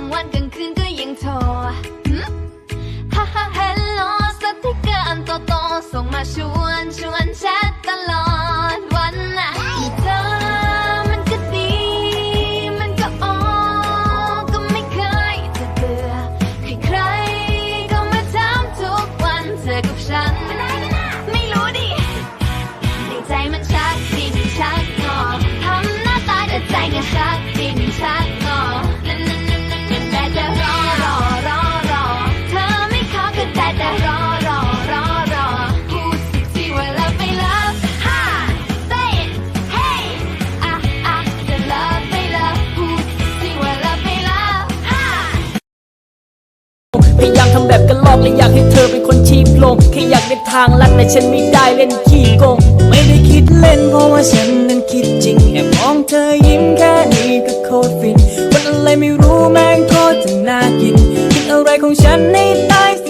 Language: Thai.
ากลางวันกลางคืนก็ยังโทรฮ่าฮ่าเฮลโลสติกเกอร์อันโตโตส่งมาชวนชวนแชทตลอดวันน่ะเธอมันก็ดี มันก็โอก็ไม่เคยจะเบื่อใครๆก็มาถามทุกวันเธอกับฉัน ไม่รู้ดิในใจมันชักดิ้นชักงอทำหน้าตาแต่ใจก็ชักดิ้นชัก พยายามทำแบบกันลอกและอยากให้เธอเป็นคนชีพลงแค่อยากได้ทางลัดแต่ฉันไม่ได้เล่นขี้โกง ไม่ได้คิดเล่นเพราะว่าฉันนั้นคิดจริงแอบมองเธอยิ้มแค่นี้ก็โคตรฟินวันอะไรไม่รู้แม่งโคตรจะน่ากินกินอะไรของฉันในใต้สบาย